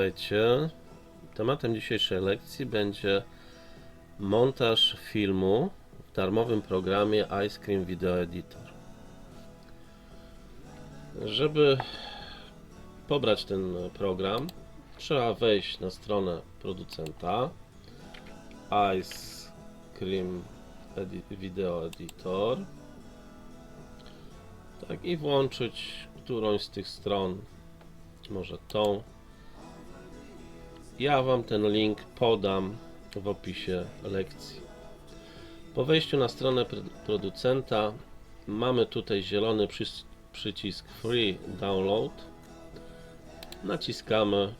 Witajcie. Tematem dzisiejszej lekcji będzie montaż filmu w darmowym programie Ice Cream Video Editor. Żeby pobrać ten program, trzeba wejść na stronę producenta Ice Cream Edi Video Editor tak i włączyć którąś z tych stron może tą. Ja Wam ten link podam w opisie lekcji. Po wejściu na stronę pr- producenta mamy tutaj zielony przycisk Free Download. Naciskamy.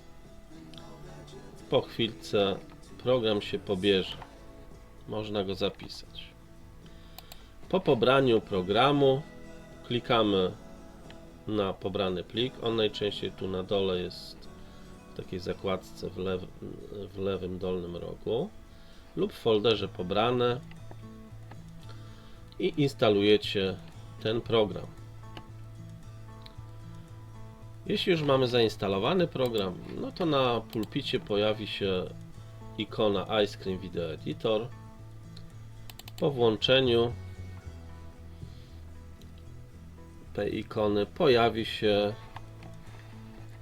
Po chwilce program się pobierze. Można go zapisać. Po pobraniu programu klikamy na pobrany plik. On najczęściej tu na dole jest takiej zakładce w, lew, w lewym dolnym rogu lub w folderze pobrane i instalujecie ten program. Jeśli już mamy zainstalowany program, no to na pulpicie pojawi się ikona Ice Cream Video Editor. Po włączeniu tej ikony pojawi się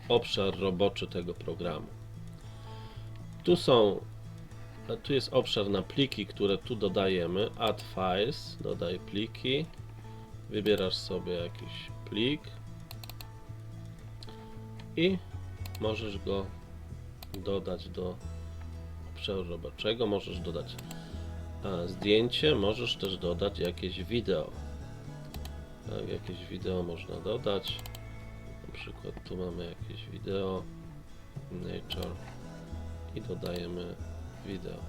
obszar roboczy tego programu. Tu są tu jest obszar na pliki, które tu dodajemy. Add files, dodaj pliki. Wybierasz sobie jakiś plik i możesz go dodać do obszaru roboczego. Możesz dodać zdjęcie, możesz też dodać jakieś wideo. Tak, jakieś wideo można dodać. Na przykład tu mamy jakieś wideo Nature i dodajemy wideo.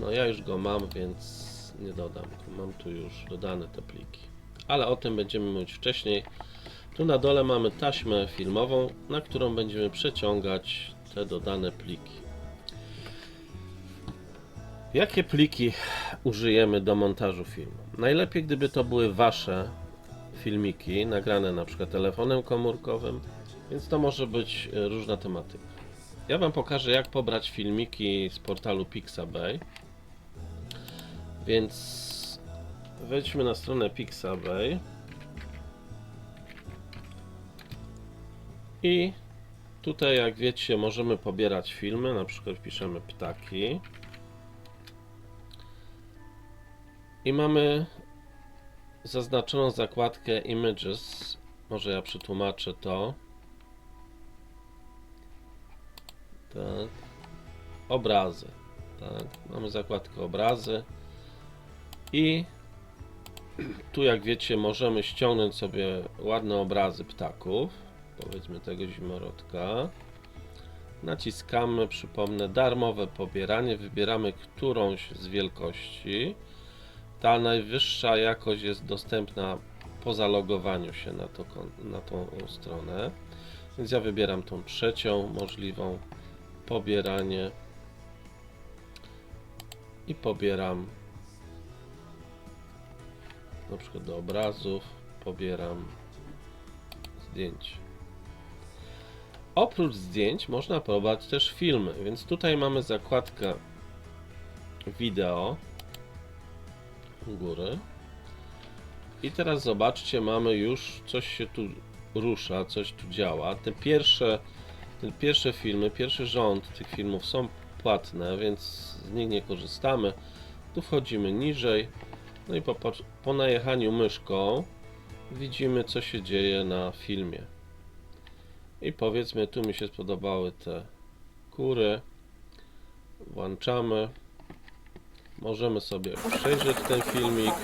No ja już go mam, więc nie dodam. Mam tu już dodane te pliki. Ale o tym będziemy mówić wcześniej. Tu na dole mamy taśmę filmową, na którą będziemy przeciągać te dodane pliki. Jakie pliki użyjemy do montażu filmu? Najlepiej, gdyby to były Wasze filmiki, nagrane na przykład telefonem komórkowym, więc to może być e, różna tematyka. Ja Wam pokażę, jak pobrać filmiki z portalu Pixabay. Więc wejdźmy na stronę Pixabay i tutaj, jak wiecie, możemy pobierać filmy. Na przykład wpiszemy ptaki. I mamy zaznaczoną zakładkę Images. Może ja przetłumaczę to. Tak. Obrazy. Tak. Mamy zakładkę obrazy. I tu, jak wiecie, możemy ściągnąć sobie ładne obrazy ptaków. Powiedzmy tego zimorodka. Naciskamy, przypomnę, darmowe pobieranie. Wybieramy którąś z wielkości. Ta najwyższa jakość jest dostępna po zalogowaniu się na, to, na tą stronę. Więc ja wybieram tą trzecią możliwą pobieranie i pobieram na przykład do obrazów pobieram zdjęć. Oprócz zdjęć można pobrać też filmy, więc tutaj mamy zakładkę wideo góry. I teraz zobaczcie, mamy już coś się tu rusza, coś tu działa. Te pierwsze, te pierwsze filmy, pierwszy rząd tych filmów są płatne, więc z nich nie korzystamy. Tu wchodzimy niżej. No i po, po, po najechaniu myszką widzimy, co się dzieje na filmie. I powiedzmy, tu mi się spodobały te kury. Włączamy. Możemy sobie przejrzeć ten filmik.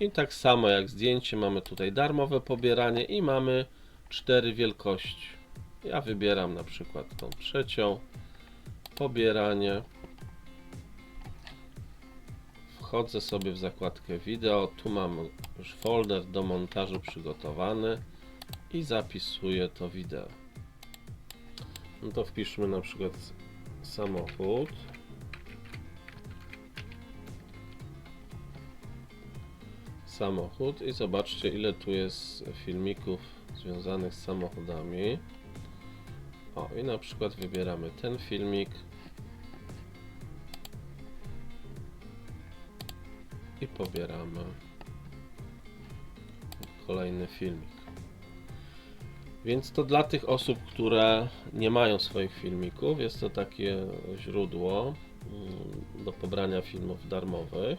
I tak samo jak zdjęcie, mamy tutaj darmowe pobieranie i mamy cztery wielkości. Ja wybieram na przykład tą trzecią. Pobieranie. Wchodzę sobie w zakładkę wideo. Tu mam już folder do montażu przygotowany i zapisuję to wideo. No to wpiszmy na przykład samochód. Samochód i zobaczcie ile tu jest filmików związanych z samochodami. O, i na przykład wybieramy ten filmik. I pobieramy kolejny filmik. Więc to dla tych osób, które nie mają swoich filmików, jest to takie źródło mm, do pobrania filmów darmowych.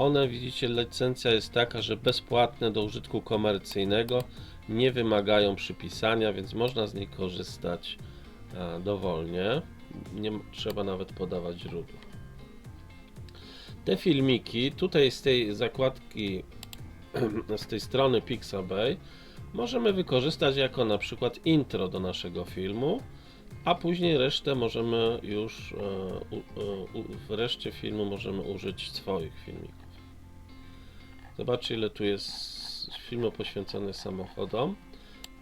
One, widzicie, licencja jest taka, że bezpłatne do użytku komercyjnego, nie wymagają przypisania, więc można z nich korzystać e, dowolnie. Nie trzeba nawet podawać źródła. Te filmiki, tutaj z tej zakładki, z tej strony Pixabay, możemy wykorzystać jako na przykład intro do naszego filmu, a później resztę możemy już, e, e, w reszcie filmu możemy użyć swoich filmików. Zobaczcie ile tu jest filmu poświęconych samochodom.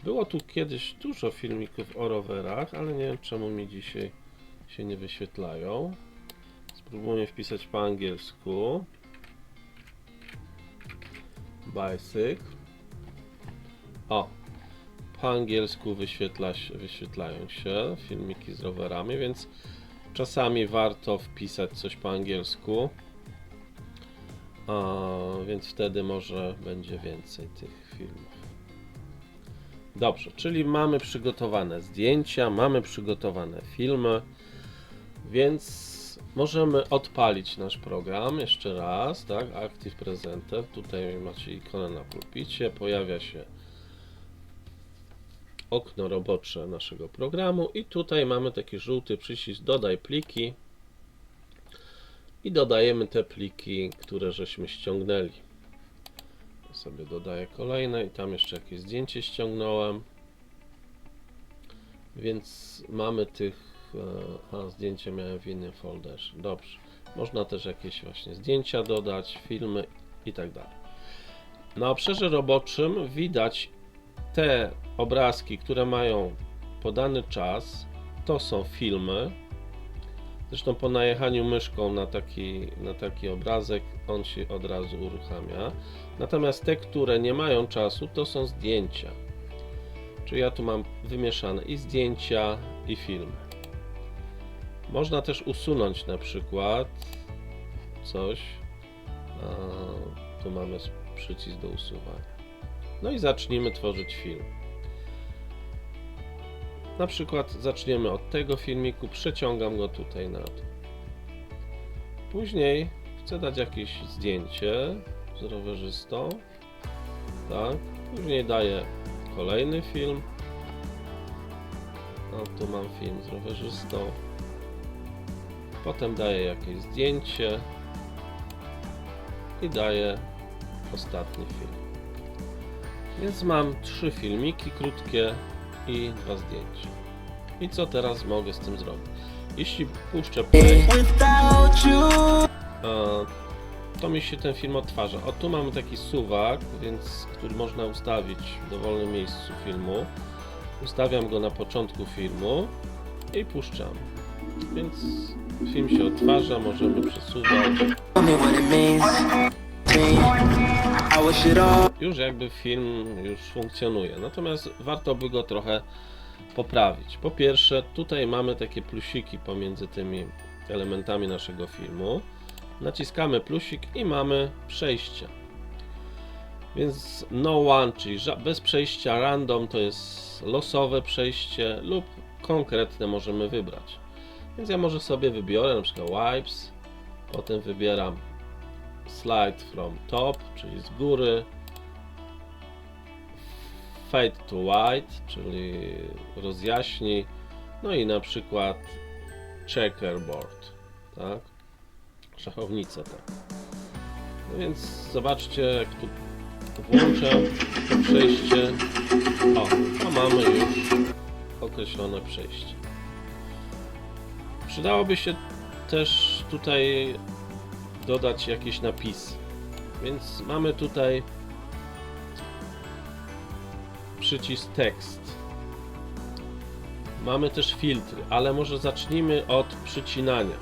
Było tu kiedyś dużo filmików o rowerach, ale nie wiem czemu mi dzisiaj się nie wyświetlają. Spróbuję wpisać po angielsku. Bicycle. O, po angielsku wyświetla wyświetlają się filmiki z rowerami, więc czasami warto wpisać coś po angielsku. A, więc wtedy może będzie więcej tych filmów. Dobrze, czyli mamy przygotowane zdjęcia, mamy przygotowane filmy, więc możemy odpalić nasz program jeszcze raz, tak? Active Presenter. Tutaj macie ikonę na pulpicie, pojawia się okno robocze naszego programu i tutaj mamy taki żółty przycisk dodaj pliki i dodajemy te pliki, które żeśmy ściągnęli. Sobie dodaję kolejne i tam jeszcze jakieś zdjęcie ściągnąłem. Więc mamy tych. e, A, zdjęcie miałem w innym folderze. Dobrze. Można też jakieś właśnie zdjęcia dodać, filmy i tak dalej. Na obszarze roboczym widać te obrazki, które mają podany czas. To są filmy. Zresztą po najechaniu myszką na taki, na taki obrazek on się od razu uruchamia. Natomiast te, które nie mają czasu, to są zdjęcia. Czyli ja tu mam wymieszane i zdjęcia, i filmy. Można też usunąć na przykład coś. Tu mamy przycisk do usuwania. No i zacznijmy tworzyć film. Na przykład zaczniemy od tego filmiku, przeciągam go tutaj na to. Później chcę dać jakieś zdjęcie z rowerzystą. Tak. Później daję kolejny film. O, tu mam film z rowerzystą. Potem daję jakieś zdjęcie. I daję ostatni film. Więc mam trzy filmiki krótkie i dwa zdjęcia. I co teraz mogę z tym zrobić? Jeśli puszczę play, to mi się ten film odtwarza. O tu mamy taki suwak, więc który można ustawić w dowolnym miejscu filmu. Ustawiam go na początku filmu i puszczam. Więc film się odtwarza, możemy przesuwać. Już jakby film już funkcjonuje. Natomiast warto by go trochę poprawić. Po pierwsze, tutaj mamy takie plusiki pomiędzy tymi elementami naszego filmu. Naciskamy plusik i mamy przejście. Więc no one, czyli bez przejścia random to jest losowe przejście lub konkretne możemy wybrać. Więc ja może sobie wybiorę na przykład wipes, potem wybieram slide from top, czyli z góry, fade to white, czyli rozjaśni, no i na przykład checkerboard, tak? Szachownica, tak. No więc zobaczcie, jak tu włączę to przejście. O, to mamy już określone przejście. Przydałoby się też tutaj dodać jakieś napisy. Więc mamy tutaj przycisk tekst. Mamy też filtry, ale może zacznijmy od przycinania.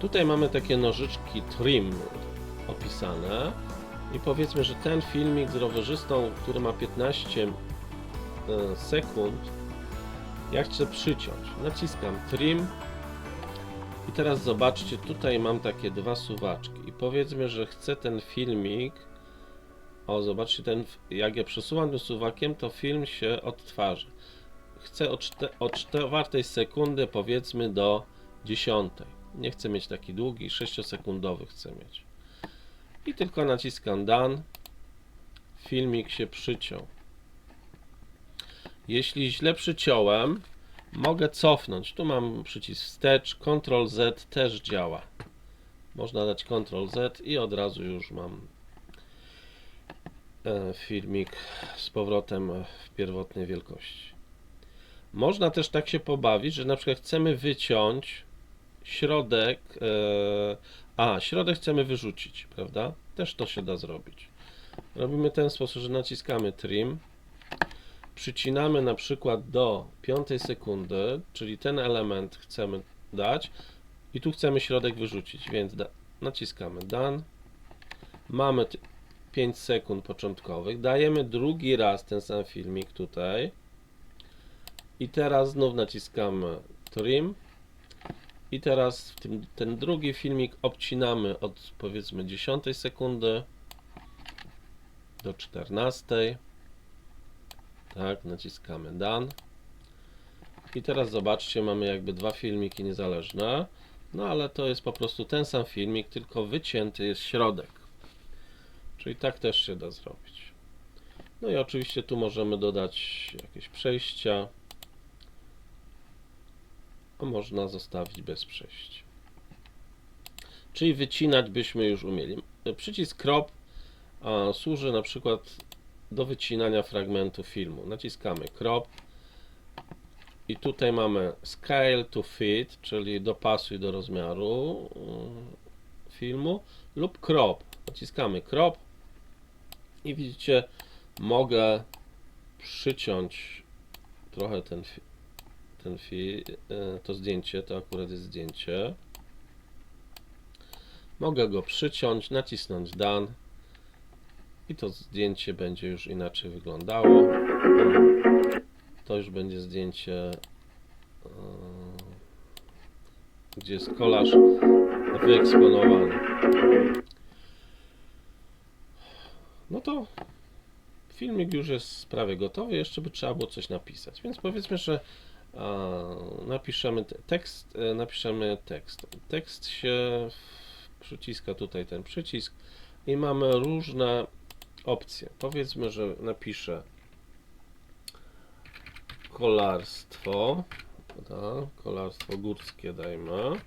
Tutaj mamy takie nożyczki trim opisane i powiedzmy, że ten filmik z rowerzystą, który ma 15 e, sekund, Ja chcę przyciąć. Naciskam trim. I teraz zobaczcie, tutaj mam takie dwa suwaczki. I powiedzmy, że chcę ten filmik. O, zobaczcie, ten, jak ja przesuwam tym suwakiem, to film się odtwarza. Chcę od, czte, od sekundy, powiedzmy, do dziesiątej. Nie chcę mieć taki długi, 6-sekundowy chcę mieć. I tylko naciskam done. Filmik się przyciął. Jeśli źle przyciąłem, mogę cofnąć. Tu mam przycisk wstecz, Ctrl Z też działa. Można dać Ctrl Z i od razu już mam e, filmik z powrotem w pierwotnej wielkości. Można też tak się pobawić, że na przykład chcemy wyciąć środek, e, a środek chcemy wyrzucić, prawda? Też to się da zrobić. Robimy w ten sposób, że naciskamy trim, przycinamy na przykład do piątej sekundy, czyli ten element chcemy dać i tu chcemy środek wyrzucić, więc da, naciskamy done. Mamy 5 sekund początkowych, dajemy drugi raz ten sam filmik tutaj i teraz znów naciskamy trim i teraz tym, ten drugi filmik obcinamy od powiedzmy 10 sekundy do 14. Tak, naciskamy done. I teraz zobaczcie, mamy jakby dwa filmiki niezależne. No ale to jest po prostu ten sam filmik, tylko wycięty jest środek. Czyli tak też się da zrobić. No i oczywiście tu możemy dodać jakieś przejścia. A można zostawić bez przejść. Czyli wycinać byśmy już umieli. Przycisk crop a, służy na przykład do wycinania fragmentu filmu. Naciskamy crop i tutaj mamy scale to fit, czyli dopasuj do rozmiaru y, filmu lub crop. Naciskamy crop i widzicie, mogę przyciąć trochę ten, ten fi, y, to zdjęcie, to akurat jest zdjęcie. Mogę go przyciąć, nacisnąć done i to zdjęcie będzie już inaczej wyglądało. To już będzie zdjęcie, e, gdzie jest kolaż wyeksponowany. No to filmik już jest prawie gotowy, jeszcze by trzeba było coś napisać. Więc powiedzmy, że napiszemy te- tekst, e, napiszemy tekst. Tekst się przyciska tutaj ten przycisk i mamy różne opcje. Powiedzmy, że napiszę kolarstwo. prawda? Kolarstwo górskie dajmy.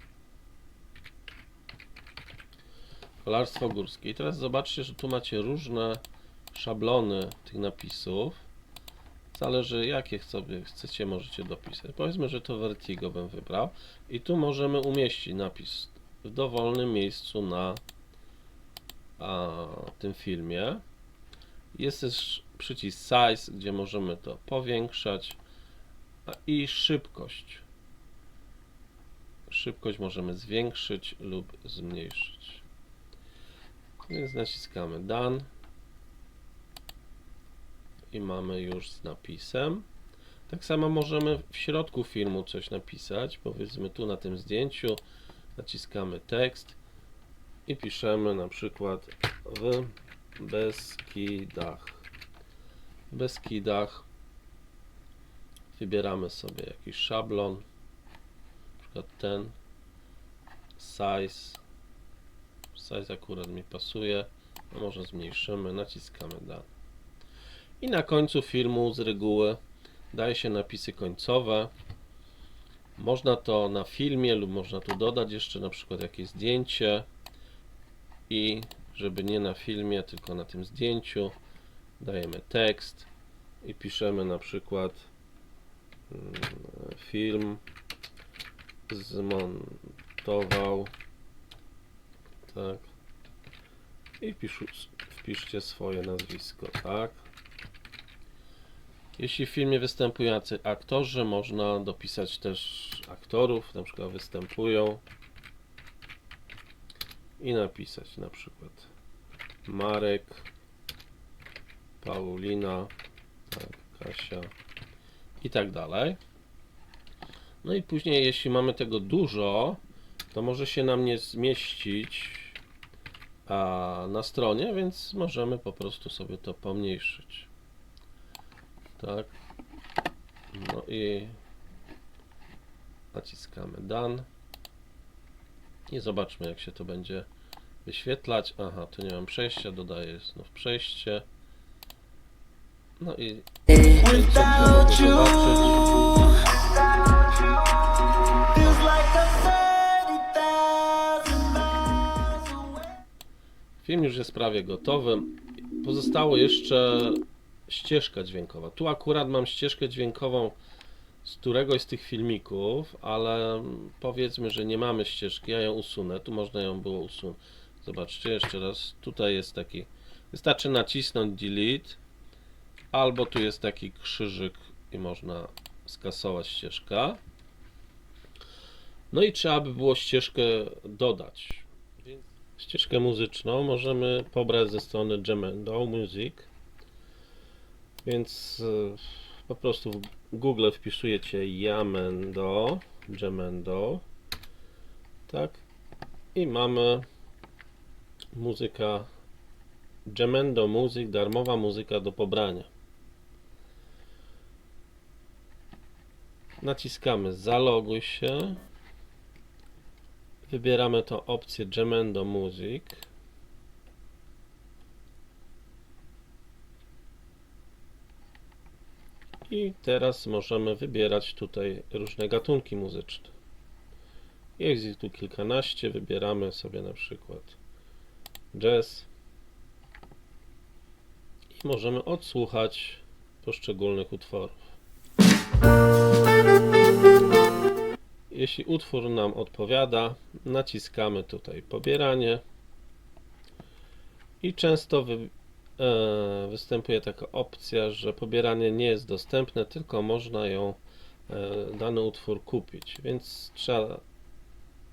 Kolarstwo górskie. I teraz zobaczcie, że tu macie różne szablony tych napisów. Zależy jakie sobie chcecie, możecie dopisać. Powiedzmy, że to Vertigo bym wybrał. I tu możemy umieścić napis w dowolnym miejscu na a, tym filmie. Jest też przycisk size, gdzie możemy to powiększać i szybkość. Szybkość możemy zwiększyć lub zmniejszyć. Więc naciskamy done i mamy już z napisem. Tak samo możemy w środku filmu coś napisać. Powiedzmy tu na tym zdjęciu naciskamy tekst i piszemy na przykład w Beskidach. Beskidach wybieramy sobie jakiś szablon, na przykład ten size. Size akurat mi pasuje, a może zmniejszymy, naciskamy dane. I na końcu filmu z reguły daje się napisy końcowe. Można to na filmie lub można tu dodać jeszcze na przykład jakieś zdjęcie i żeby nie na filmie, tylko na tym zdjęciu. Dajemy tekst i piszemy na przykład mm, film zmontował. Tak. I wpisz, wpiszcie swoje nazwisko, tak? Jeśli w filmie występują aktorzy, można dopisać też aktorów, na przykład występują i napisać na przykład Marek, Paulina, tak, Kasia i tak dalej. No i później, jeśli mamy tego dużo, to może się nam nie zmieścić a, na stronie, więc możemy po prostu sobie to pomniejszyć. Tak. No i naciskamy Done. I zobaczmy, jak się to będzie wyświetlać. Aha, tu nie mam przejścia, dodaję znów przejście. No i Without you, zobaczyć. feels like I'm 30,000 miles away. Film już jest prawie gotowy. Pozostało jeszcze ścieżka dźwiękowa. Tu akurat mam ścieżkę dźwiękową z któregoś z tych filmików, ale powiedzmy, że nie mamy ścieżki. Ja ją usunę. Tu można ją było usunąć. Zobaczcie jeszcze raz. Tutaj jest taki. Wystarczy nacisnąć delete, albo tu jest taki krzyżyk i można skasować ścieżkę. No i trzeba by było ścieżkę dodać. Ścieżkę muzyczną możemy pobrać ze strony Jamendo Music. Więc e, po prostu w Google wpisujecie Jamendo, Jamendo. Tak. I mamy muzyka Jamendo Music, darmowa muzyka do pobrania. Naciskamy zaloguj się. Wybieramy tą opcję Jamendo Music. I teraz możemy wybierać tutaj różne gatunki muzyczne. Jest ich tu kilkanaście. Wybieramy sobie na przykład jazz. I możemy odsłuchać poszczególnych utworów. Jeśli utwór nam odpowiada, naciskamy tutaj pobieranie i często wy, e, występuje taka opcja, że pobieranie nie jest dostępne, tylko można ją, e, dany utwór kupić, więc trzeba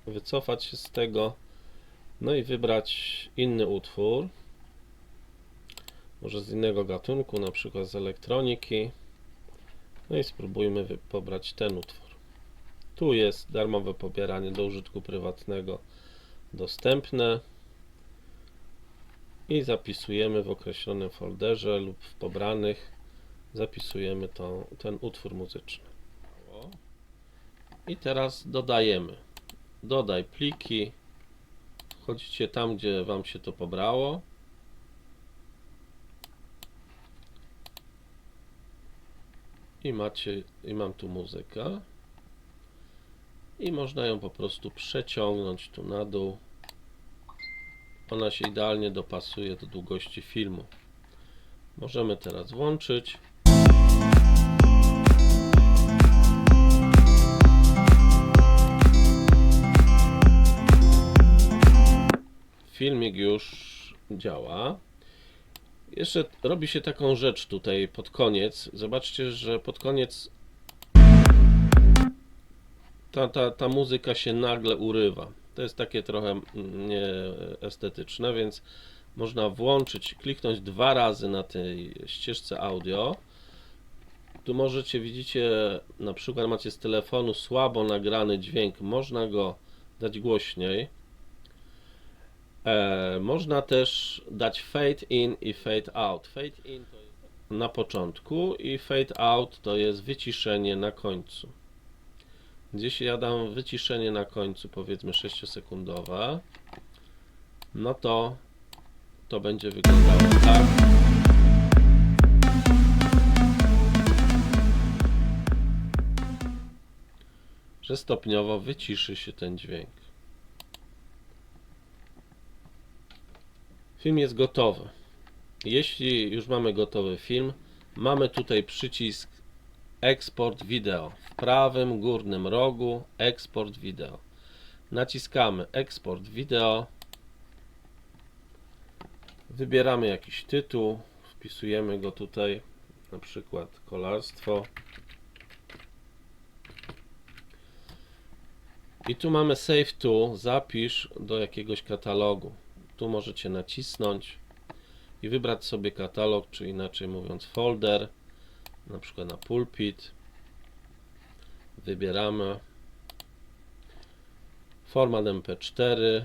wycofać się z tego, no i wybrać inny utwór, może z innego gatunku, na przykład z elektroniki, no i spróbujmy pobrać ten utwór. Tu jest darmowe pobieranie do użytku prywatnego dostępne i zapisujemy w określonym folderze lub w pobranych zapisujemy to, ten utwór muzyczny. I teraz dodajemy. Dodaj pliki. Wchodzicie tam, gdzie Wam się to pobrało. I macie, i mam tu muzykę i można ją po prostu przeciągnąć tu na dół. Ona się idealnie dopasuje do długości filmu. Możemy teraz włączyć. Filmik już działa. Jeszcze robi się taką rzecz tutaj pod koniec. Zobaczcie, że pod koniec ta, ta, ta muzyka się nagle urywa. To jest takie trochę mm, nieestetyczne, więc można włączyć, kliknąć dwa razy na tej ścieżce audio. Tu możecie, widzicie, na przykład macie z telefonu słabo nagrany dźwięk, można go dać głośniej. E, można też dać fade in i fade out. Fade in to jest na początku i fade out to jest wyciszenie na końcu. Gdzieś ja dam wyciszenie na końcu, powiedzmy 6-sekundowe, no to to będzie wyglądało tak. Że stopniowo wyciszy się ten dźwięk. Film jest gotowy. Jeśli już mamy gotowy film, mamy tutaj przycisk Eksport wideo. W prawym górnym rogu Eksport wideo. Naciskamy Eksport wideo. Wybieramy jakiś tytuł. Wpisujemy go tutaj. Na przykład kolarstwo. I tu mamy Save to. Zapisz do jakiegoś katalogu. Tu możecie nacisnąć i wybrać sobie katalog, czy inaczej mówiąc folder na przykład na pulpit Wybieramy format MP4.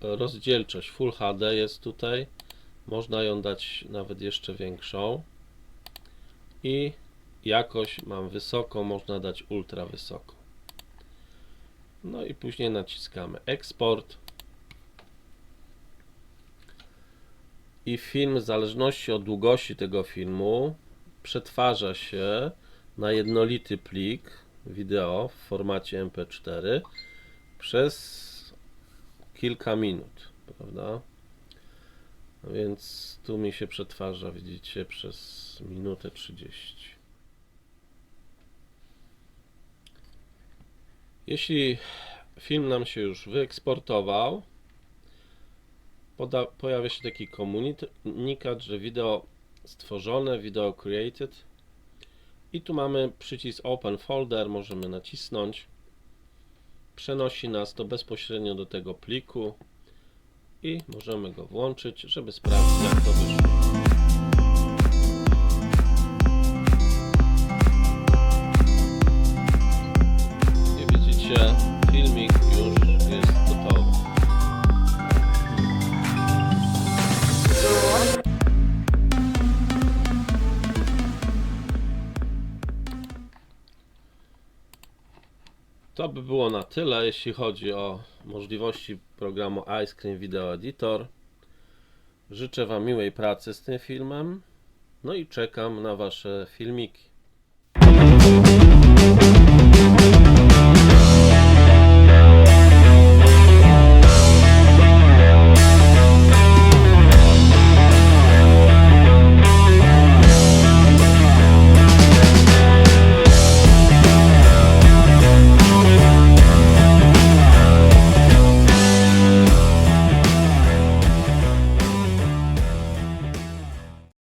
Rozdzielczość Full HD jest tutaj. Można ją dać nawet jeszcze większą. I jakość mam wysoką, można dać ultra wysoko. No i później naciskamy eksport. I film w zależności od długości tego filmu przetwarza się na jednolity plik wideo w formacie MP4 przez kilka minut, prawda? Więc tu mi się przetwarza, widzicie, przez minutę 30. Jeśli film nam się już wyeksportował, poda- pojawia się taki komunikat, że wideo stworzone, wideo created i tu mamy przycisk Open Folder, możemy nacisnąć. Przenosi nas to bezpośrednio do tego pliku i możemy go włączyć, żeby sprawdzić jak to wyszło. To by było na tyle, jeśli chodzi o możliwości programu Ice Cream Video Editor. Życzę Wam miłej pracy z tym filmem. No i czekam na Wasze filmiki.